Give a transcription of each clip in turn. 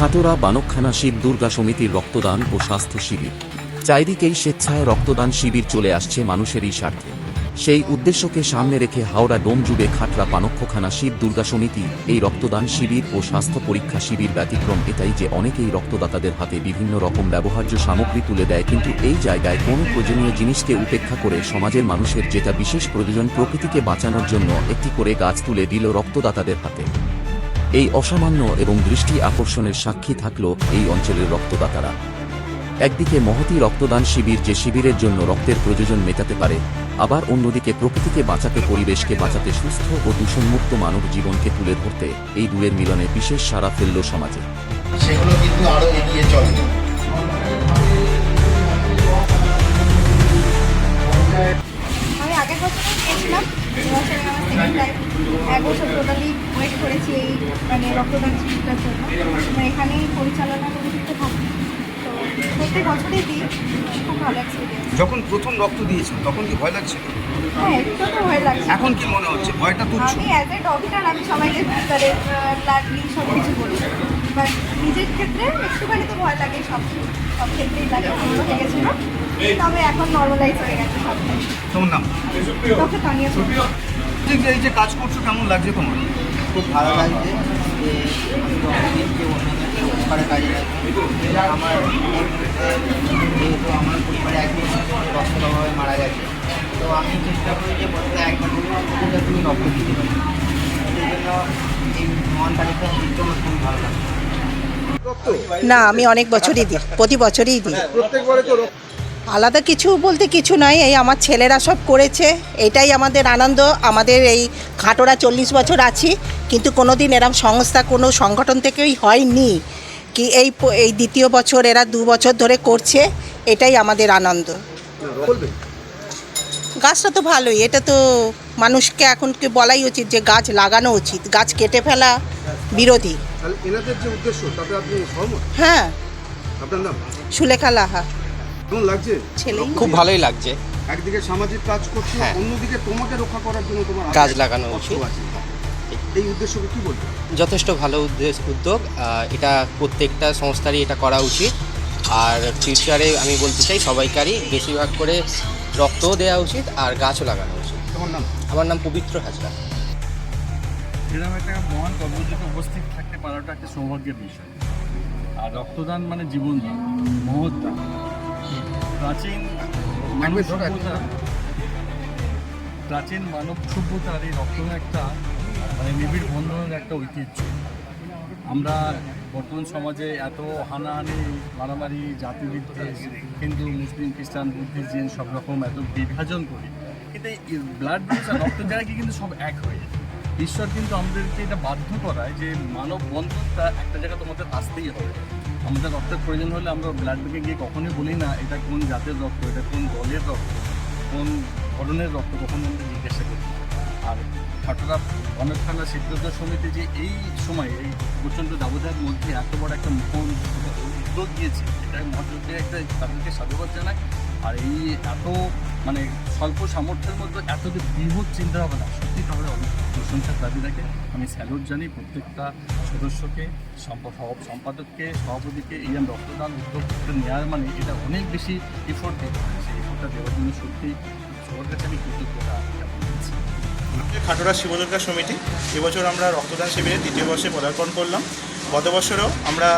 খাটোরা বানকখানা শিব দুর্গা সমিতির রক্তদান ও স্বাস্থ্য শিবির। চারিদিকেই স্বেচ্ছায় রক্তদান শিবির চলে আসছে মানুষেরই স্বার্থে। সেই উদ্দেশ্যকে সামনে রেখে হাওড়া ডোম জুড়ে খাটলা পানক্ষখানা শিব দুর্গা সমিতি এই রক্তদান শিবির ও স্বাস্থ্য পরীক্ষা শিবির ব্যতিক্রম এটাই যে অনেকেই রক্তদাতাদের হাতে বিভিন্ন রকম ব্যবহার্য সামগ্রী তুলে দেয়, কিন্তু এই জায়গায় কোনো প্রয়োজনীয় জিনিসকে উপেক্ষা করে সমাজের মানুষের যেটা বিশেষ প্রয়োজন প্রকৃতিকে বাঁচানোর জন্য একটি করে গাছ তুলে দিল রক্তদাতাদের হাতে। এই অসামান্য এবং দৃষ্টি আকর্ষণের সাক্ষী থাকল এই অঞ্চলের রক্তদাতারা। একদিকে মহতি রক্তদান শিবির যে শিবিরের জন্য রক্তের প্রয়োজন মেটাতে পারে, আবার অন্যদিকে প্রকৃতিকে বাঁচাতে, পরিবেশকে বাঁচাতে সুস্থ ও দূষণমুক্ত মানব জীবনকে তুলে ধরতে এই দুয়ের মিলনে বিশেষ সাড়া ফেলল সমাজে। সেগুলো কিন্তু আরও এগিয়ে চলে। আগের গিয়েছিলাম আমার সেকেন্ড টাইম এক বছর টোটালি ওয়েট করেছি এই মানে রক্তদান শিবিরটার জন্য। মানে এখানেই পরিচালনা করে দিতে থাকি। তো প্রত্যেক বছরই দিই। খুব ভালো এক্সপিরিয়েন্স যখন প্রথম রক্ত দিয়েছেন তখন কি ভয় লাগছিল? হ্যাঁ একটু তো ভয় লাগছে এখন কি মনে হচ্ছে? ভয়টা তুচ্ছ? আমি অ্যাজ এ ডক্টর আমি সবাইকে তাদের ব্লাড নিই সব কিছু বলি। বাট নিজের ক্ষেত্রে একটুখানি তো ভয় লাগে সব সব ক্ষেত্রেই লাগে আমারও লেগেছিল। তবে এখন নর্মালাইজ হয়ে গেছে সব তোমার নাম? ডক্টর তানিয়া এই যে- এই যে কাজ করছ কেমন লাগছে তোমার? খুব ভালো লাগছে কাজে লাগছে আমার যেহেতু আমার পরিবারে একদিন রক্তভাবে মারা গেছে তো আমি চেষ্টা করি যে বছরে একবার তুমি রক্ত দিতে পারি। সেই জন্য এই দিতে আমার খুবই ভালো লাগে না আমি অনেক বছরই দিই প্রতি বছরই দিই। প্রত্যেকবারে তো রক্ত। আলাদা কিছু বলতে কিছু নয় এই আমার ছেলেরা সব করেছে এটাই আমাদের আনন্দ আমাদের এই খাটোরা চল্লিশ বছর আছি কিন্তু কোনো দিন এরম সংস্থা কোনো সংগঠন থেকেই হয়নি কি এই এই দ্বিতীয় বছর এরা দু বছর ধরে করছে এটাই আমাদের আনন্দ। গাছটা তো ভালোই এটা তো মানুষকে এখনকে বলাই উচিত যে গাছ লাগানো উচিত গাছ কেটে ফেলা বিরোধী। হ্যাঁ। সুলেখা লাহা। কেমন লাগছে? ছেলেই খুব ভালোই লাগছে। একদিকে সামাজিক কাজ করছ হ্যাঁ। অন্যদিকে তোমাকে রক্ষা করার জন্য তোমার হাতে গাছ লাগানো উচিত। আছে। এই উদ্দেশ্যকে কি বলব? যথেষ্ট ভালো উদ্দেশ উদ্যোগ। আহ, এটা প্রত্যেকটা সংস্থারই এটা করা উচিত। আর ফিউচারে আমি বলতে চাই সবাইকারই বেশিরভাগ করে রক্তও দেওয়া উচিত আর গাছও লাগানো উচিত। তোমার নাম? আমার নাম পবিত্র হাজরা। এরকম একটা মহান কর্মসূচিতে উপস্থিত থাকতে পারাটা একটা সৌভাগ্যের বিষয়। আর রক্তদান মানে জীবনদান মহৎদান। প্রাচীন মানব সভ্যতা প্রাচীন মানব সভ্যতার এই রক্ত একটা মানে নিবিড় বন্ধনের একটা ঐতিহ্য। আমরা বর্তমান সমাজে এত হানাহানি মারামারি জাতি বিদ্বেষ হিন্দু মুসলিম খ্রিস্টান বুদ্ধিস্ট জৈন সব রকম এত বিভাজন করি কিন্তু এই ব্লাড গ্রুপস আর রক্তের জায়গায় কিন্তু সব এক হয়ে যায়। ঈশ্বর কিন্তু আমাদেরকে এটা বাধ্য করায় যে মানব বন্ধনটা একটা জায়গা তোমাদের আসতেই হবে। আমাদের রক্তের প্রয়োজন হলে আমরা ব্লাড ব্যাঙ্কে গিয়ে কখনোই বলি না, এটা কোন জাতের রক্ত, এটা কোন দলের রক্ত, কোন ধরনের রক্ত, কখনো আমরা জিজ্ঞাসা করি আর ঘটনা অনেক থানা সিদ্ধান্ত সমিতি যে এই সময় এই প্রচণ্ড দাবদাহের মধ্যে এত বড় একটা মুখন উদ্যোগ দিয়েছে, এটা মহাযোগে একটা তাদেরকে সাধুবাদ জানায় আর এই এত মানে স্বল্প সামর্থ্যের মধ্যে এত যে বৃহৎ চিন্তা ভাবনা সত্যি তাহলে অনেক প্রশংসার দাবি রাখে আমি স্যালুট জানি প্রত্যেকটা সদস্যকে সম্পা- সম্পাদককে, সভাপতিকে এই আমি রক্তদান উদ্যোগ নেওয়ার মানে এটা অনেক বেশি এফোর্ট দিতে হয়। সেই এফোর্টটা দেওয়ার জন্য সত্যি সবার কাছে আমি কৃতজ্ঞতা খাটোরা শিবদুর্গা সমিতি, এবছর আমরা রক্তদান শিবিরে দ্বিতীয় বর্ষে পদার্পণ করলাম। গত বছরও আমরা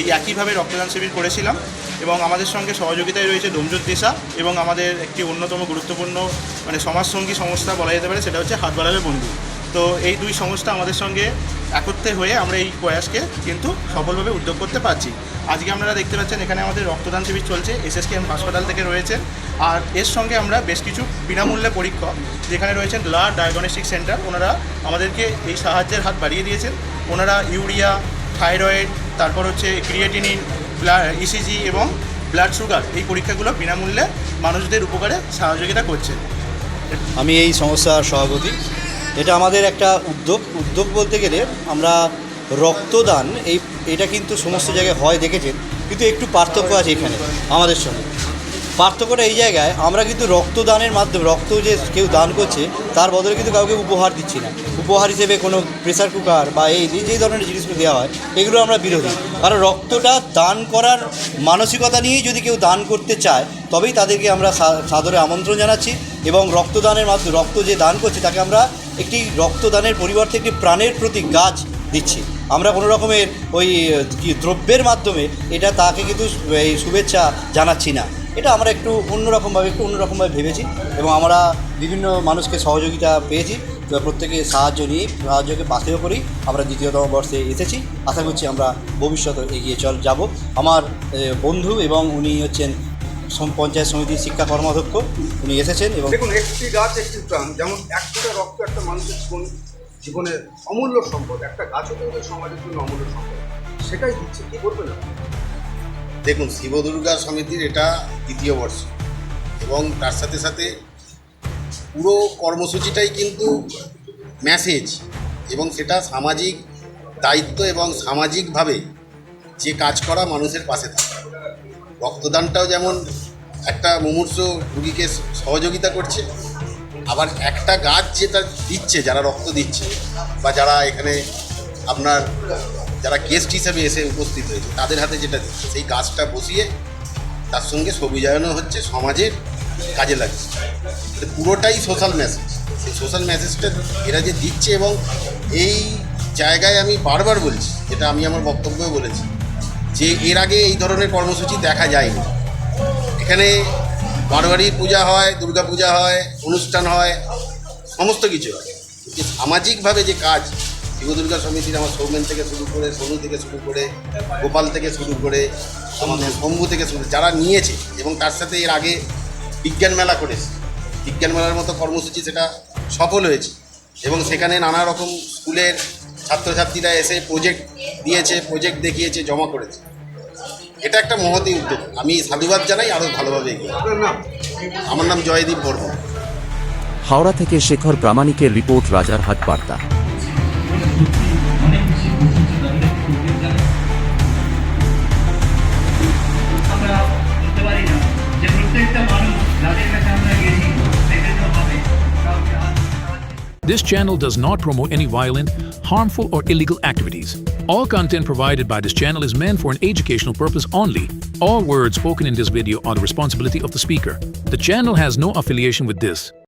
এই একইভাবে রক্তদান শিবির করেছিলাম এবং আমাদের সঙ্গে সহযোগিতায় রয়েছে ডোমজুর দিশা এবং আমাদের একটি অন্যতম গুরুত্বপূর্ণ মানে সমাজসঙ্গী সংস্থা বলা যেতে পারে, সেটা হচ্ছে হাত বাড়াবে বন্ধু তো এই দুই সংস্থা আমাদের সঙ্গে একত্রে হয়ে আমরা এই প্রয়াসকে কিন্তু সফলভাবে উদ্যোগ করতে পারছি। আজকে আপনারা দেখতে পাচ্ছেন এখানে আমাদের রক্তদান শিবির চলছে এসএসকেএম হাসপাতাল থেকে রয়েছে আর এর সঙ্গে আমরা বেশ কিছু বিনামূল্যে পরীক্ষক, যেখানে রয়েছেন ব্লাড ডায়াগনস্টিক সেন্টার, ওনারা আমাদেরকে এই সাহায্যের হাত বাড়িয়ে দিয়েছেন। ওনারা ইউরিয়া থাইরয়েড তারপর হচ্ছে ক্রিয়েটিনিন ইসিজি এবং ব্লাড সুগার এই পরীক্ষাগুলো বিনামূল্যে মানুষদের উপকারে সহযোগিতা করছে। আমি এই সংস্থার সভাপতি। এটা আমাদের একটা উদ্যোগ। উদ্যোগ বলতে গেলে আমরা রক্তদান, এই এটা কিন্তু সমস্ত জায়গায় হয়, দেখেছেন। কিন্তু একটু পার্থক্য আছে এখানে, আমাদের সঙ্গে। পার্থক্যটা এই জায়গায়, আমরা কিন্তু রক্তদানের মাধ্যমে, রক্ত যে কেউ দান করছে, তার বদলে কিন্তু কাউকে উপহার দিচ্ছি না। উপহার হিসেবে কোনো প্রেসার কুকার বা এই যে- ধরনের জিনিসগুলো দেওয়া হয়, এগুলো আমরা বিরোধী। কারণ রক্তটা দান করার মানসিকতা নিয়েই যদি কেউ দান করতে চায়, তবেই তাদেরকে আমরা সাদরে আমন্ত্রণ জানাচ্ছি এবং রক্তদানের মাধ্যমে, রক্ত যে দান করছে, তাকে আমরা একটি রক্তদানের পরিবর্তে একটি প্রাণের প্রতি গাছ দিচ্ছি। আমরা কোনো রকমের ওই দ্রব্যের মাধ্যমে এটা তাকে কিন্তু এই শুভেচ্ছা জানাচ্ছি না। এটা আমরা একটু অন্যরকমভাবে একটু অন্যরকমভাবে ভেবেছি এবং আমরা বিভিন্ন মানুষকে সহযোগিতা পেয়েছি। প্রত্যেকে সাহায্য নিয়ে, সাহায্যকে পাথেয় করেই আমরা দ্বিতীয়তম বর্ষে এসেছি। আশা করছি আমরা ভবিষ্যতে এগিয়ে চল, যাব। আমার বন্ধু এবং উনি হচ্ছেন পঞ্চায়েত সমিতির শিক্ষা কর্মাধ্যক্ষ। উনি এসেছেন এবং দেখুন, একটি গাছ, একটি প্রাণ। যেমন এক ফোঁটা রক্ত একটা মানুষের জীবন, জীবনের অমূল্য সম্পদ। একটা গাছ হতে গেলে সমাজের জন্য অমূল্য সম্পদ। সেটাই দিচ্ছে। কি করবেন আপনি? দেখুন শিব দুর্গা সমিতির এটা দ্বিতীয় বর্ষ। এবং তার সাথে সাথে পুরো কর্মসূচিটাই কিন্তু মেসেজ এবং সেটা সামাজিক দায়িত্ব এবং সামাজিকভাবে যে কাজ করা মানুষের পাশে থাকা। রক্তদানটাও যেমন একটা মুমূর্ষ রুগীকে সহযোগিতা করছে, আবার একটা গাছ যেটা দিচ্ছে, যারা রক্ত দিচ্ছে, বা যারা এখানে আপনার যারা গেস্ট হিসেবে এসে উপস্থিত হয়েছে, তাদের হাতে যেটা দিচ্ছে, সেই গাছটা বসিয়ে তার সঙ্গে সবুজায়নও হচ্ছে সমাজের কাজে লাগছে। পুরোটাই সোশ্যাল মেসেজ সেই সোশ্যাল মেসেজটা এরা যে দিচ্ছে এবং এই জায়গায় আমি বারবার বলছি, যেটা আমি আমার বক্তব্যেও বলেছি, যে এর আগে এই ধরনের কর্মসূচি দেখা যায়নি। এখানে বারোয়ারির পূজা হয় দুর্গা পূজা হয়, অনুষ্ঠান হয়, সমস্ত কিছু হয়। সামাজিকভাবে যে কাজ শিব দুর্গা সমিতির আমার সৌমেন থেকে শুরু করে সোনু থেকে শুরু করে গোপাল থেকে শুরু করে আমাদের শম্ভু থেকে শুরু যারা নিয়েছে এবং তার সাথে এর আগে বিজ্ঞান মেলা করেছে বিজ্ঞান মেলার মতো কর্মসূচি সেটা সফল হয়েছে এবং সেখানে নানা রকম স্কুলের ছাত্রছাত্রীরা এসে প্রজেক্ট দিয়েছে প্রজেক্ট দেখিয়েছে জমা করেছে। এটা একটা মহতি উদ্যোগ। আমি সাধুবাদ জানাই আরও ভালোভাবে এগিয়ে আমার নাম জয়দীপ বর্মন। হাওড়া থেকে শেখর প্রামাণিকের রিপোর্ট রাজারহাট বার্তা। This channel does not promote any violent, harmful, or illegal activities. All content provided by this channel is meant for an educational purpose only. All words spoken in this video are the responsibility of the speaker. The channel has no affiliation with this.